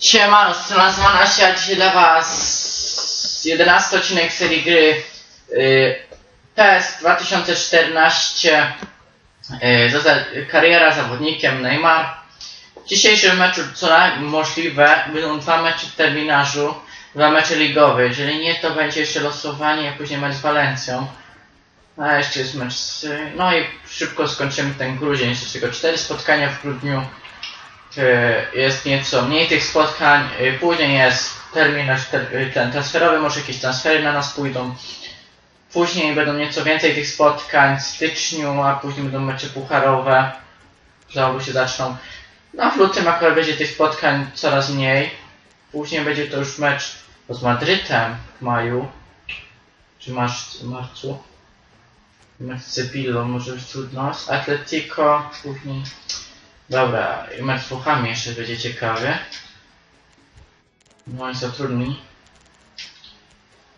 Siema, strona Zmanasia, dzisiaj dla was 11 odcinek serii gry y, PES 2014 y, kariera zawodnikiem Neymar. W dzisiejszym meczu co możliwe będą dwa mecze w terminarzu, dwa mecze ligowe. Jeżeli nie, to będzie jeszcze losowanie, później mecz z Walencją. A jeszcze jest mecz z... No i szybko skończymy ten grudzień, jeszcze tylko cztery spotkania w grudniu. Jest nieco mniej tych spotkań. E, Później jest terminarz ter, e, ten transferowy, może jakieś transfery na nas pójdą. Później będą nieco więcej tych spotkań w styczniu, a później będą mecze pucharowe. Znowu się zaczną. No w lutym akurat będzie tych spotkań coraz mniej. Później będzie to już mecz z Madrytem w maju. Czy masz w marcu? Mecz z Sevillą może być trudno. Z Atletico później. Dobra, i z Włochami jeszcze będzie ciekawy. No oni są trudni.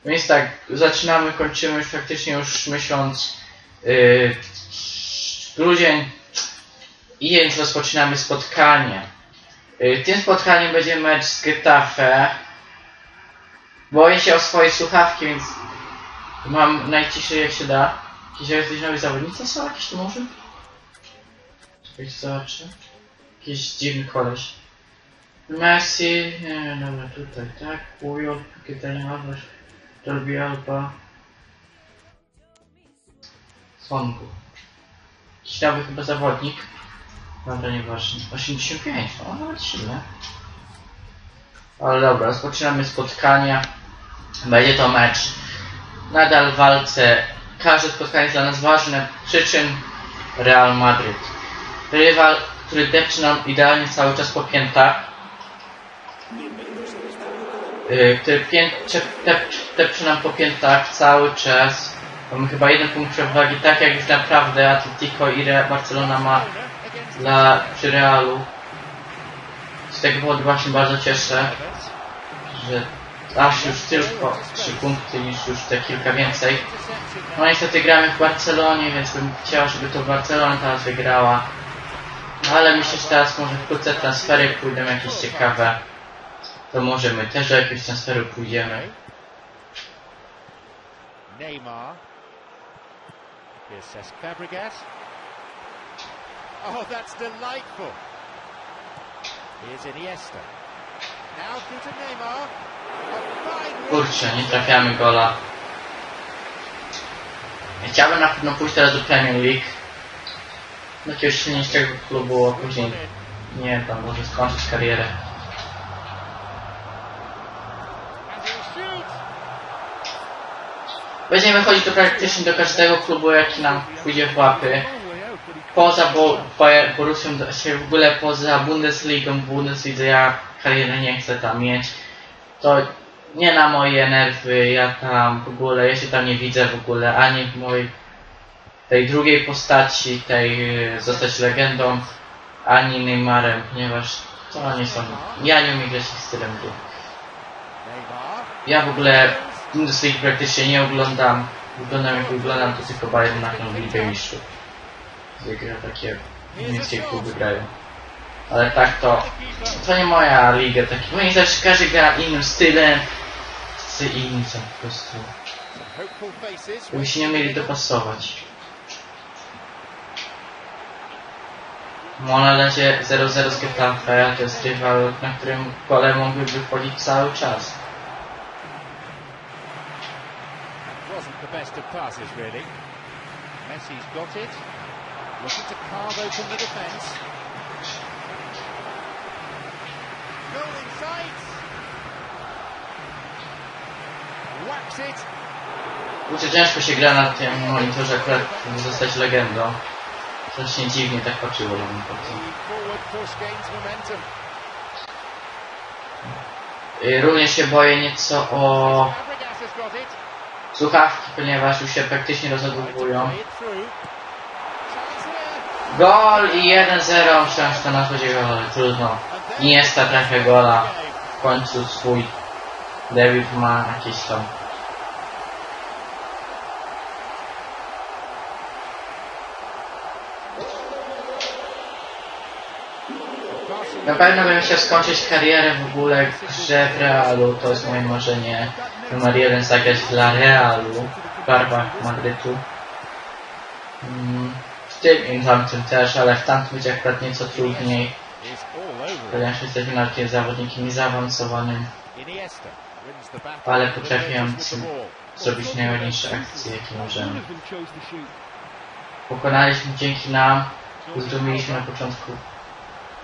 Więc tak, zaczynamy, kończymy już praktycznie już miesiąc yy, grudzień i już rozpoczynamy spotkanie. Yy, tym spotkaniem będzie mecz z Getafe. Boję się o swoje słuchawki, więc mam najciszej jak się da. Jakieś jakieś nowe zawodnicy są jakieś tu może? Czekajcie, zobaczę. Jakiś dziwny koleś. Messi, nie, dobra, tutaj, tak, Puyol, Kitaniawasz, Dolby Alba. Songu. Jakiś nowy chyba zawodnik. Dobra, nieważne. 85, o, nawet silne. Ale dobra, rozpoczynamy spotkania. Będzie to mecz. Nadal w walce. Każde spotkanie jest dla nas ważne. Przyczyn Real Madryt. Rywal, który depcze nam idealnie cały czas po piętach. Yy, który pięcie, tep, depcze nam po piętach cały czas. Mamy chyba jeden punkt przewagi, tak jak już naprawdę Atletico i Real Barcelona ma dla przy Realu. Z tego powodu właśnie bardzo cieszę, że aż już tylko 3 punkty niż już te kilka więcej. No niestety gramy w Barcelonie, więc bym chciał, żeby to Barcelona teraz wygrała. Ale myślę, że teraz może wkrótce transfery pójdą jakieś ciekawe. To może my też do jakiegoś transferu pójdziemy. Neymar. Here's Cesc Fabregas. Oh, that's delightful. Here's Iniesta. Now through to Neymar. Kurczę, nie trafiamy gola. Chciałbym na pewno pójść teraz do Premier League. Do jakiegoś silniejszego klubu, a później nie tam może skończyć karierę. Będziemy chodzić do praktycznie do każdego klubu, jaki nam pójdzie w łapy. Poza Bo Borussią, się w ogóle poza Bundesligą, Bundeslidze ja kariery nie chcę tam mieć. To nie na moje nerwy, ja tam w ogóle, ja się tam nie widzę w ogóle, ani w mojej tej drugiej postaci, tej e, zostać legendą, ani Neymarem, ponieważ to nie są, ja nie umiem grać ich stylem gry. Ja w ogóle Bundesligi praktycznie nie oglądam. Oglądam jak oglądam to tylko Bayern Monachium w Ligę Mistrzów. Gdzie gra takie niemieckie kluby grają. Ale tak to, to nie moja liga. Taki, moim zdaniem każdy gra innym stylem. Wszyscy inni są po prostu. Żeby się nie mieli dopasować. Mona lecie 0-0 z Getafe, to jest rywal, na którym kole mogłyby wychodzić cały czas. Wasn't the best of passes, really. Messi's got it. Looking to carve open the defence. Goal in sight. Whacks it. Kurczę, ciężko się gra na tym monitorze akurat zostać legendą. Strasznie dziwnie tak patrzyło na mnie. Y, Również się boję nieco o słuchawki, ponieważ już się praktycznie rozładowują. Gol i 1-0, myślałem, że to nas będzie gol, ale trudno. Iniesta trafia gola. W końcu swój David ma jakieś tam Na pewno bym chciał skończyć karierę w ogóle w grze w Realu, to jest moje marzenie. Numer jeden zagrać dla Realu w barwach Madrytu. Mm, W tym i tamtym też, ale w tamtym będzie akurat nieco trudniej, ponieważ jesteśmy na takim zawodnikiem zaawansowanym, ale ball. zrobić najładniejsze akcje, jakie możemy. Pokonaliśmy dzięki nam, zdumiliśmy na początku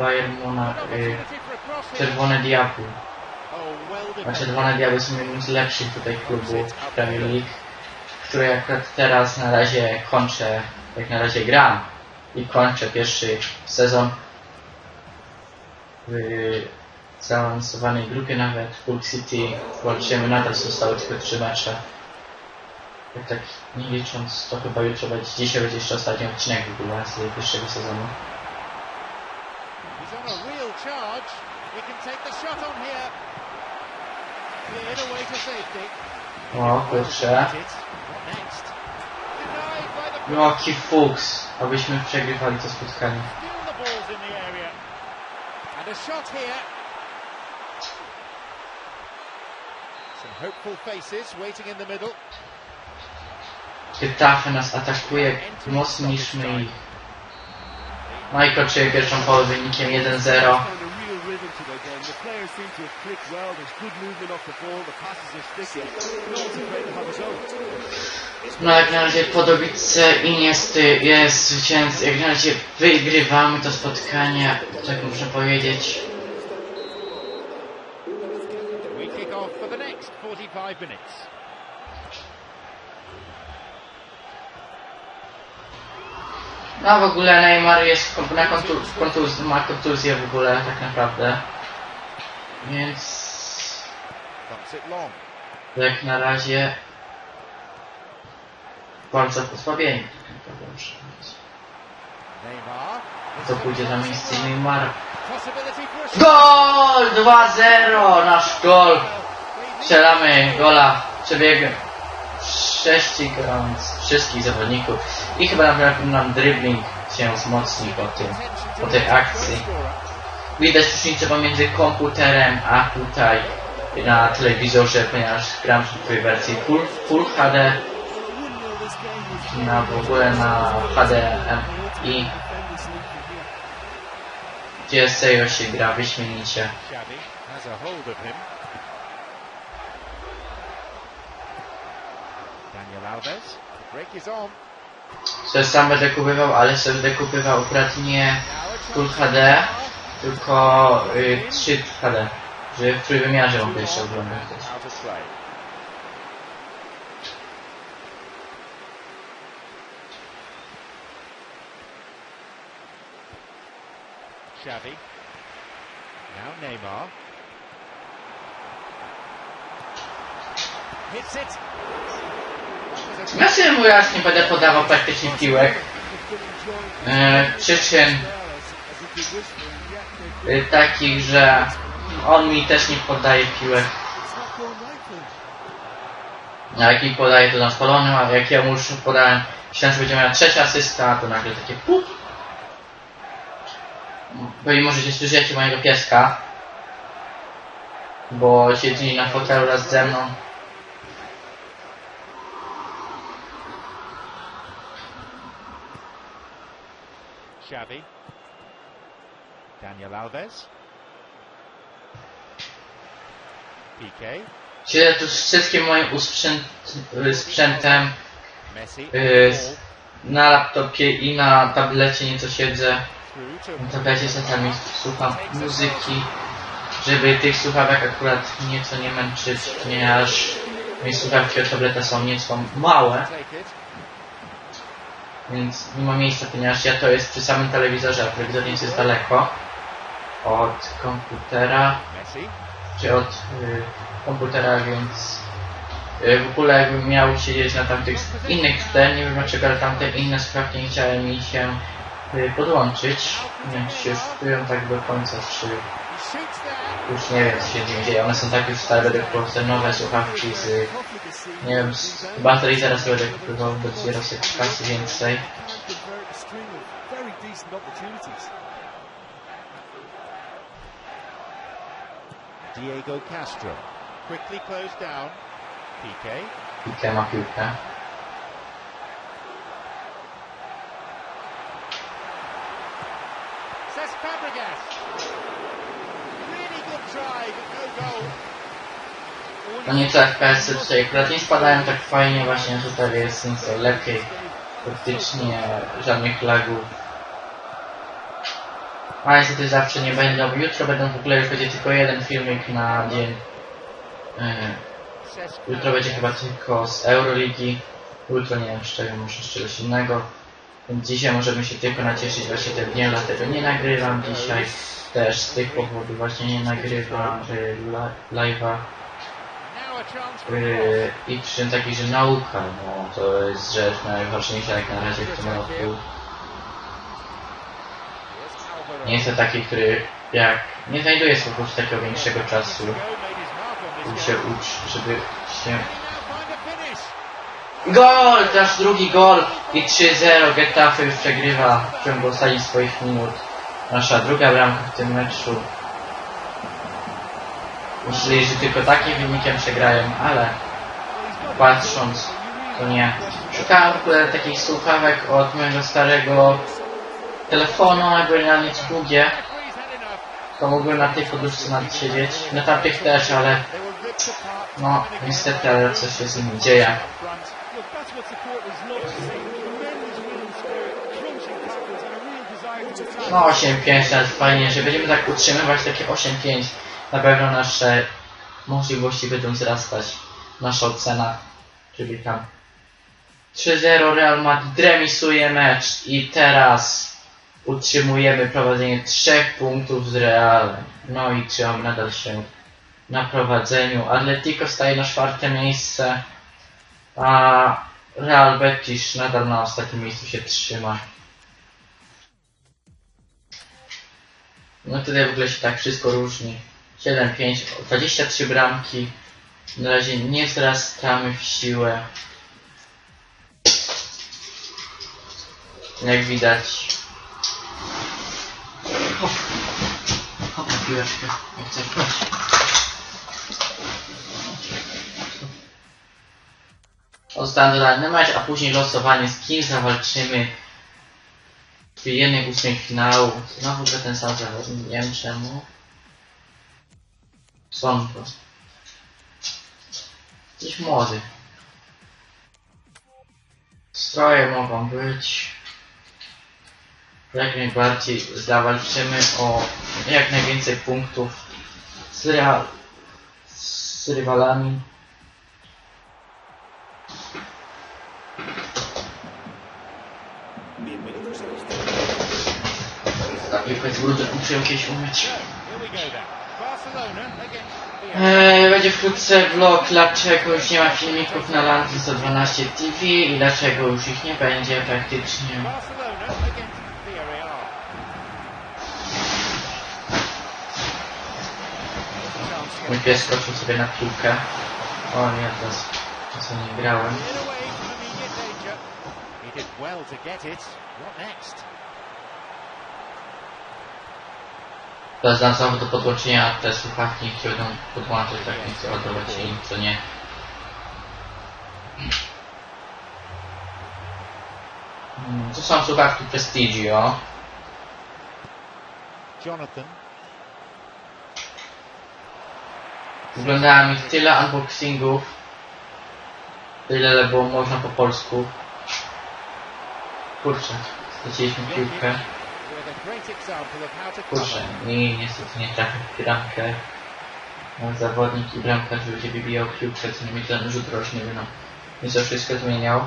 Bayern Monach, y. Czerwone Diabły. A. Czerwone Diabły są jednym z lepszych tutaj klubów w Premier League, w której akurat teraz na razie kończę, jak na razie gram i kończę pierwszy sezon w zaawansowanej grupie nawet Hull City walczymy nadal zostały tylko trzy mecze. Tak nie licząc, to chyba jutro będzie, dzisiaj będzie jeszcze ostatni odcinek w ogóle z pierwszego sezonu. He's on a real charge. He shot on here. Cleared away to safety. O kurczę. Jaki fuks, abyśmy przegrywali to spotkanie. And a shot here. Some hopeful faces waiting in the middle. Getafe nas atakuje mocniej niż my ich. No kończymy pierwszą połowę wynikiem 1-0. A rhythm to their game. The players seem to have clicked well. There's good movement off the ball. The passes are sticky. And also great to have his own. No jak na razie Podobice i niestety jest zwycięzcą. Jak na razie wygrywamy to spotkanie, tak muszę powiedzieć. We kick off for the next 45 minutes. No w ogóle Neymar jest na kontu, kontuz, ma kontuzję w ogóle tak naprawdę. Więc jak na razie bardzo. Neymar. To pójdzie za miejsce Neymara. Gol! 2-0! Nasz gol! Strzelamy gola przebiegiem sześcigrąc wszystkich zawodników i chyba nam dribbling się wzmocni po tym, po tej akcji. Widać różnicę pomiędzy komputerem a tutaj na telewizorze, ponieważ gram w tej wersji Full, full HD na w ogóle na HDMI gdzie serio się gra wyśmienicie. Daniel Alves. Co sam będę kupywał, ale sobie będę kupywał akurat nie Full. HD, tylko y, 3 HD, że w trójwymiarze mogę jeszcze oglądać. Play. Xavi. Now Neymar. Hits it. Sobie mu raz nie będę podawał praktycznie piłek. E, przyczyn y, takich, że on mi też nie podaje piłek. A jak podaje to na spalonym, a jak ja mu już podałem, myślałem, że będzie miała trzecia asysta, to nagle takie. Bo i możecie słyszeć mojego pieska, bo siedzi na fotelu raz ze mną. Xavi. Daniel Alves. PK. Siedzę tu z wszystkim moim usprzęt, sprzętem y, na laptopie i na tablecie nieco siedzę. Na tablecie czasami słucham muzyki, żeby tych słuchawek akurat nieco nie męczyć, ponieważ moje słuchawki od tableta są nieco małe. Więc nie ma miejsca, ponieważ ja to jest przy samym telewizorze, a telewizor nieco jest daleko od komputera, czy od y, komputera, więc y, w ogóle jakbym miał siedzieć na tamtych innych tle, nie wiem dlaczego, ale tamte inne słuchawki nie chciały mi się y, podłączyć. Nie wiem, czy się już tak do końca, czy już nie wiem, co się z nimi dzieje. One są tak już stare, będę nowe słuchawki z, nie baterii zaraz będę bo dopiero sobie kasy więcej. A string of very decent opportunities. Diego Castro. Quickly closed down. PK. Pique ma piłkę. Cesc Fabregas. Really good try, but no goal. No nie co FPS-y tutaj akurat nie spadają tak fajnie właśnie, tutaj jest nieco lepiej. Praktycznie żadnych lagów. A niestety zawsze nie będą. Jutro będą w ogóle już będzie tylko jeden filmik na dzień. Cesc Jutro będzie chyba tylko z Euroligi. Jutro nie wiem z czego, może z czegoś innego. Więc dzisiaj możemy się tylko nacieszyć właśnie tym dniem, dlatego nie nagrywam dzisiaj. Też z tych powodów właśnie nie nagrywam li- live'a. Now a chance for a Yy, I przy czym taki, że nauka, no to jest rzecz najważniejsza jak na razie w tym roku. Nie jestem taki, który jak nie znajduje po prostu takiego większego czasu, żeby się uczyć, żeby się... Gol! Nasz drugi gol i 3-0 Getafe już przegrywa w ciągu ostatnich swoich minut. Nasza druga bramka w tym meczu. Myśleli, że tylko takim wynikiem przegrają, ale patrząc, to nie. Szukałem ogóle takich słuchawek od mojego starego telefonu, jakby na nic długie. To mogłem na tej poduszce nawet siedzieć. Na tamtych też, ale no niestety, ale coś się z nimi dzieje. No 8-5, ale fajnie, że będziemy tak utrzymywać takie 8-5. Na pewno nasze możliwości będą wzrastać. Nasza ocena, czyli tam 3-0 Real Madrid remisuje mecz i teraz utrzymujemy prowadzenie 3 punktów z Realem. No i trzymamy nadal się na prowadzeniu. Atletico staje na czwarte miejsce, a Real Betis nadal na ostatnim miejscu się trzyma. No tutaj w ogóle się tak wszystko różni. 7, 5, 23 bramki. Na razie nie wzrastamy w siłę. Jak widać. Hop. Hop, piłeczkę. Jak chcesz, dodany mecz, a później losowanie z kim zawalczymy w jednej ósmej finału. Znowu ten sam zawodnik, nie wiem czemu. Są to. Jesteś młody. Stroje mogą być. Jak najbardziej zawalczymy o jak najwięcej punktów z, real, z rywalami. Ta piłka jest brudna, muszę ją kiedyś umyć. Eee, będzie wkrótce vlog, dlaczego już nie ma filmików na Lanki 112 TV i dlaczego już ich nie będzie praktycznie. Mój pies skoczył sobie na piłkę. O nie, teraz co nie grałem. He did well to get it. What next? Teraz dam znowu do podłączenia te słuchawki, które będą podłączać, tak chcę ładować im, co nie. Mm, To są słuchawki Prestigio. Jonathan. Oglądałem ich tyle unboxingów, tyle było można po polsku. Kurczę, straciliśmy piłkę. Kurczę, i niestety nie trafił w bramkę. Zawodnik i bramkarz będzie wybijał piłkę, co nie ten rzut roczny, no. Więc to wszystko zmieniał.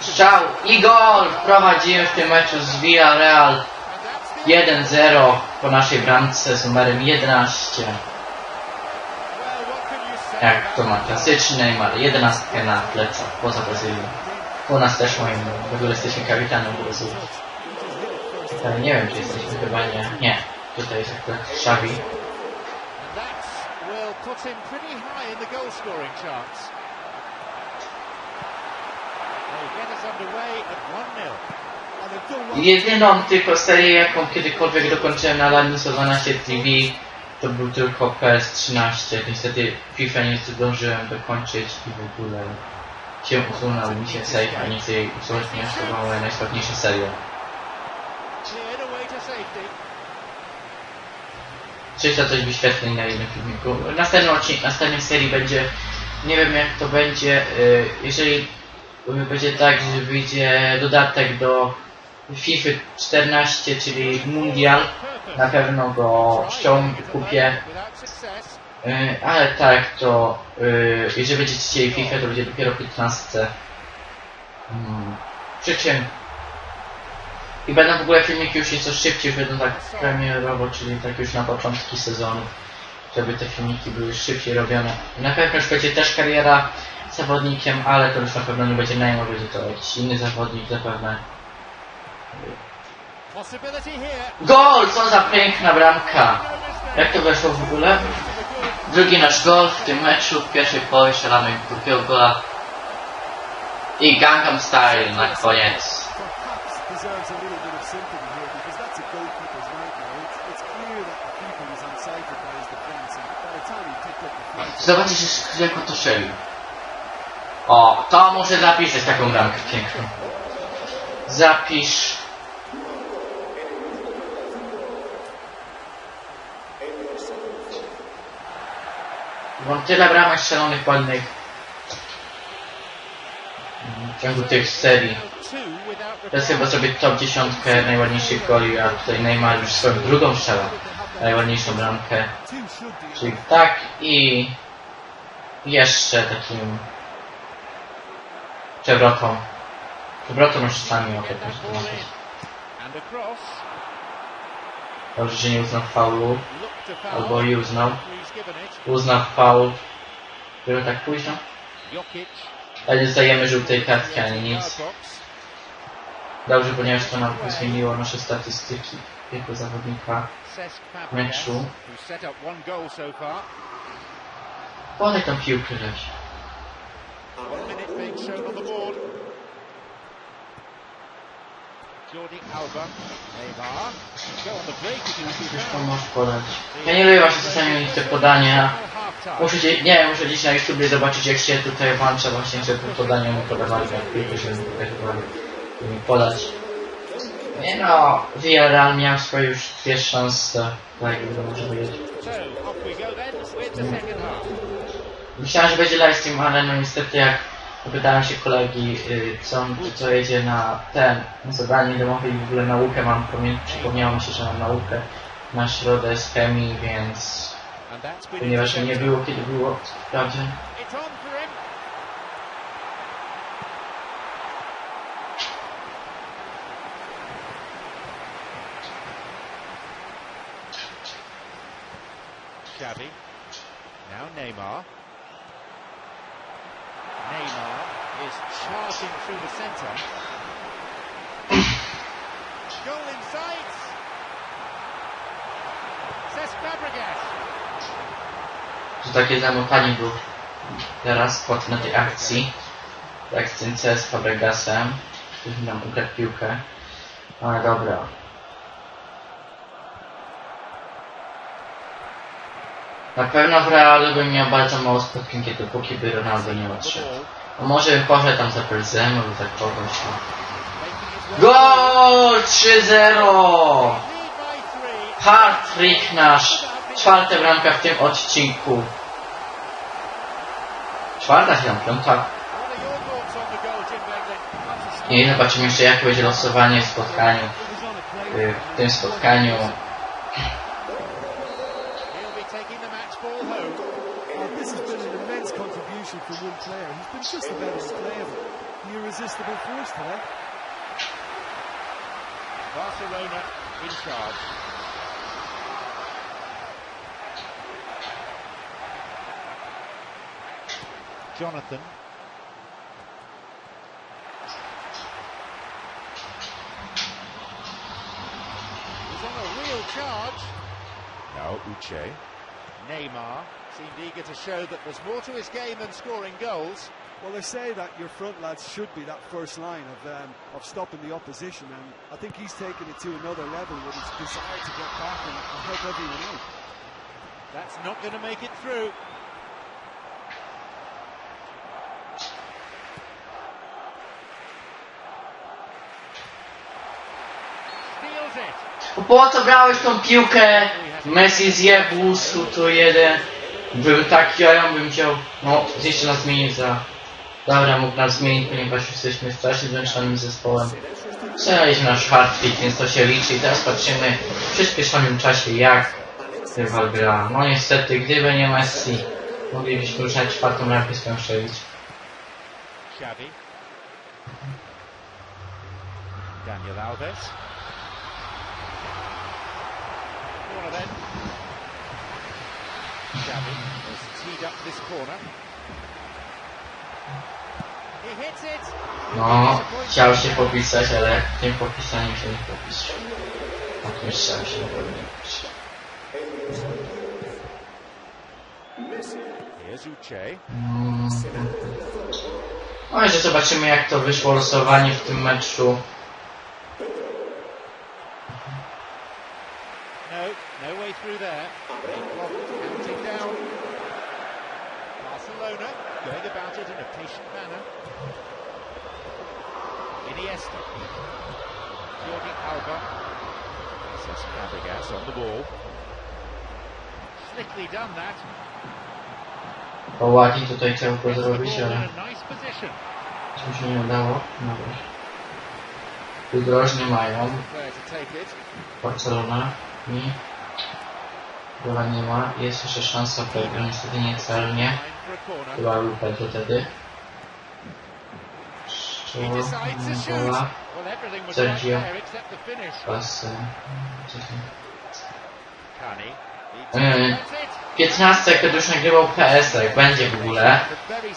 Strzał i gol! Wprowadziłem w tym meczu z Villarreal And that's the 1-0 po naszej bramce z numerem 11. well. What can you say? Jak to ma klasyczny Neymar, 11 na plecach, poza Brazylią. U nas też moim, w ogóle jesteśmy kapitanem Brazylii. Ale nie wiem, czy jesteśmy chyba nie. Nie, tutaj jest akurat Xavi. And that will put him pretty high in the goal scoring charts. underway at 1-0. And they've done well. Jedyną tylko serię, jaką kiedykolwiek dokończyłem na Laniso 12 TV, to był tylko PS13. Niestety FIFA nie zdążyłem dokończyć i w ogóle się usunął mi się save, a nie chcę jej usunąć, ponieważ to była moja najsłabniejsza seria. Away to safety. 300 coś wyświetleń na jednym filmiku. Następny odcinek, następnej serii będzie, nie wiem jak to będzie, y, jeżeli będzie tak, że wyjdzie dodatek do FIFA 14, czyli Mundial, na pewno go ściągnę, kupię. Without success. Y, ale tak, to y, jeżeli będziecie chcieli FIFA, to będzie dopiero 15. Mm, przy czym i będą w ogóle filmiki już nieco szybciej, będą tak premierowo, czyli tak już na początki sezonu, żeby te filmiki były szybciej robione. I na pewno już będzie też kariera zawodnikiem, ale to już na pewno nie będzie Neymar, będzie to jakiś inny zawodnik zapewne. Gol! Co za piękna bramka! Jak to weszło w ogóle? Drugi nasz gol w tym meczu, w pierwszej połowie strzelamy drugiego gola. I Gangnam Style na koniec. Perhaps deserves a little bit of sympathy here because that's a goalkeeper's nightmare. It's, it's clear that the keeper was unsighted by his defence and by the time he picked up the flag, Zobaczysz, jak on to strzelił. O, to muszę zapisać taką bramkę piękną. Zapisz. Mam tyle bramek strzelonych ładnych w ciągu tych serii. Teraz chyba sobie top 10 najładniejszych goli, a tutaj Neymar już swoją drugą strzela. Najładniejszą bramkę. Czyli tak i jeszcze takim przewrotą. Przewrotą już czasami mogę też tłumaczyć. Dobrze, że nie uznał faulu, albo i uznał. Uznał faul. Było tak późno. Ale dostajemy żółtej kartki ani nic. Dobrze, ponieważ to nam zmieniło nasze statystyki jako zawodnika. Meczu. Podaj tą piłkę żeś. One minute being shown on the board. Jordi Alba, Neymar. Go on the break if you to podać. Ja nie lubię właśnie czasami te podania. Muszę gdzieś, nie muszę gdzieś na YouTubie zobaczyć jak się tutaj włącza właśnie, żeby podanie mu podawali, jak piłkę się tutaj podawali, podać. Nie no, Villarreal miał swoje już dwie szanse, tak jak może powiedzieć. So, off we go then with the second half. Myślałem, że będzie livestream, ale no niestety jak pytałem się kolegi, y, co, on- co jedzie na ten na zadanie domowe i w ogóle naukę mam, pamię- przypomniało mi się, że mam naukę na środę z chemii, więc ponieważ mnie nie było, kiedy było, sprawdzę. It's on for him. Xavi. Now Neymar. Neymar is charging through the centre. Goal in sight. Cesc Fabregas. że takie zamotanie był teraz pod na tej akcji, jak z tym C z Fabregasem, który nam ukradł piłkę. Ale dobra. Na pewno w Realu bym miał bardzo mało spotkań, kiedy dopóki by Ronaldo nie odszedł. A może bym poszedł tam za Benzemą lub za kogoś. Gol! 3-0! Lead by three. Hat-trick nasz! Czwarta bramka w tym odcinku. Czwarta się tam, piąta. What are your thoughts on the goal, Jim Begley? I zobaczymy jeszcze jak będzie losowanie w spotkaniu, y, w tym spotkaniu. He'll be taking Jonathan. He's on a real charge. Now Uche. Neymar seemed eager to show that there's more to his game than scoring goals. Well, they say that your front lads should be that first line of um, of stopping the opposition, and I think he's taken it to another level with his desire to get back and, and help everyone out. That's not going to make it through. Po co brałeś tą piłkę? Messi zjebł, tu jeden. Bym tak ja bym chciał, no, jeszcze nas zmienić za... Dobra, mógł nas zmienić, ponieważ jesteśmy strasznie zmęczonym zespołem. Przegraliśmy nasz hardfit, więc to się liczy i teraz patrzymy w przyspieszonym czasie jak rywal gra. No niestety, gdyby nie Messi, moglibyśmy już na czwartą strzelić. Xavi. Daniel Alves. Corner then. Xavi has teed up this corner. He hits it. No, chciał się popisać, ale tym popisaniem się nie. A tym chciał się nie popisać. Here's Uche. Mm. No i zobaczymy jak to wyszło losowanie w tym meczu. No, no way through there. Counting down. Barcelona going about it in a patient manner. Iniesta. Jordi Alba. Cesc Fabregas on the ball. Slickly done that. Bo ładnie tutaj chciał go the zrobić, ale a nice position. mu się nie udało. No. Tu groźnie mają. Player to take it. Barcelona i nie ma. Jest jeszcze szansa pewna, niestety niecelnie. Chyba był Pedro wtedy. Was Sergio. Pas. Yy, 15 kiedy już nagrywał PS, jak będzie w ogóle,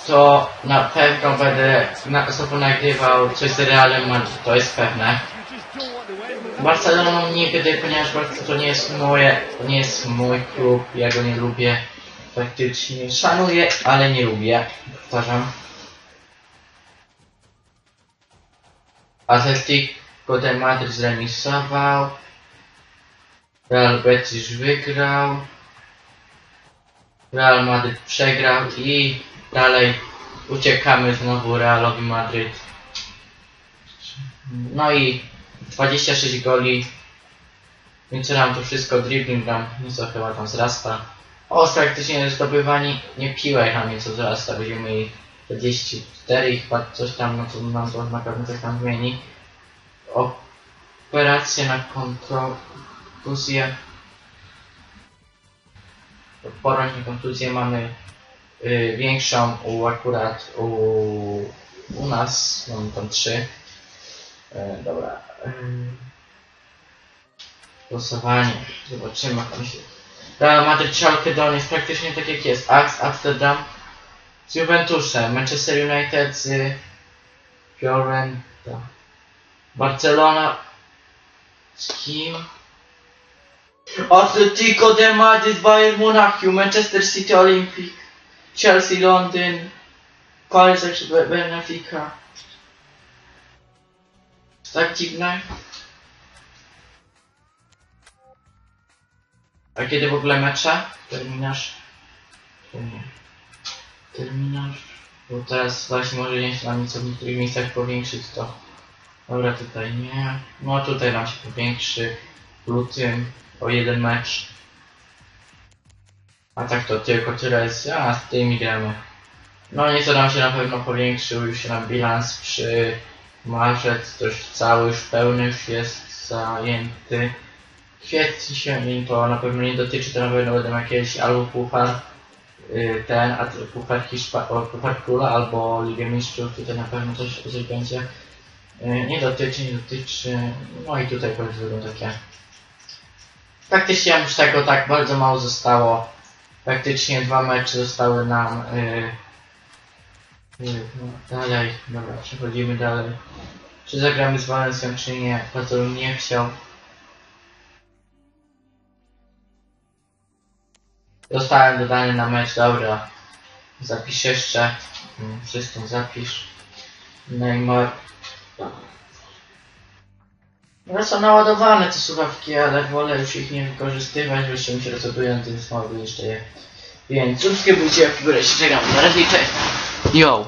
to na pewno będę na, znowu nagrywał coś z Realem Madrid, to jest pewne. Barceloną nigdy, ponieważ Barcelona to nie jest moje, to nie jest mój klub, ja go nie lubię praktycznie. Szanuję, ale nie lubię, powtarzam. Atletico de Madrid zremisował. Real Betis wygrał. Real Madrid przegrał i dalej uciekamy znowu Realowi Madryt. No i 26 goli. Nam to wszystko dribbling nam nieco chyba tam wzrasta. O, praktycznie zdobywanie nie piłek nam nieco wzrasta. Będziemy mieli 44 i chyba coś tam, no to nam to na pewno coś tam zmieni. Operacje na kontuzję. Odporność na kontuzję mamy y, większą u akurat u, u nas, mamy tam 3. E, dobra. Głosowanie. Zobaczymy jak tam się. Real Madrid Schalke Don jest praktycznie tak jak jest. Ajax Amsterdam z Juventusem. Manchester United z Fiorentina. Barcelona z kim? Atletico de Madrid, Bayern Monachium, Manchester City Olympic, Chelsea Londyn, Paris Benfica. Tak dziwne. A kiedy w ogóle mecze? Terminarz? Terminarz? Bo teraz właśnie może nie się nam nic w niektórych miejscach powiększyć to. Dobra, tutaj nie. No tutaj nam się powiększy. W lutym o jeden mecz. A tak to tylko tyle jest. A z tymi gramy. No nieco nam się na pewno powiększył już się nam bilans przy marzec to już cały, już pełny już jest zajęty. Kwiecień się to na pewno nie dotyczy, to na pewno będą jakieś albo puchar y, ten, a puchar Hiszpa, o, puchar króla albo Ligę Mistrzów, tutaj na pewno coś, coś będzie. Y, Nie dotyczy, nie dotyczy, no i tutaj będą takie. Praktycznie już tego tak bardzo mało zostało. Praktycznie dwa mecze zostały nam. Y, dalej, dobra, przechodzimy dalej. Czy zagramy z Valencją, czy nie? Bardzo bym nie chciał. Zostałem dodany na mecz, dobra. Zapisz jeszcze. Mm, Wszystko zapisz. Neymar. No są naładowane te słuchawki, ale wolę już ich nie wykorzystywać, bo się rozładują, tym słaby jeszcze je. Więc subskrybujcie, w górę się czekam. Na razie, cześć. 有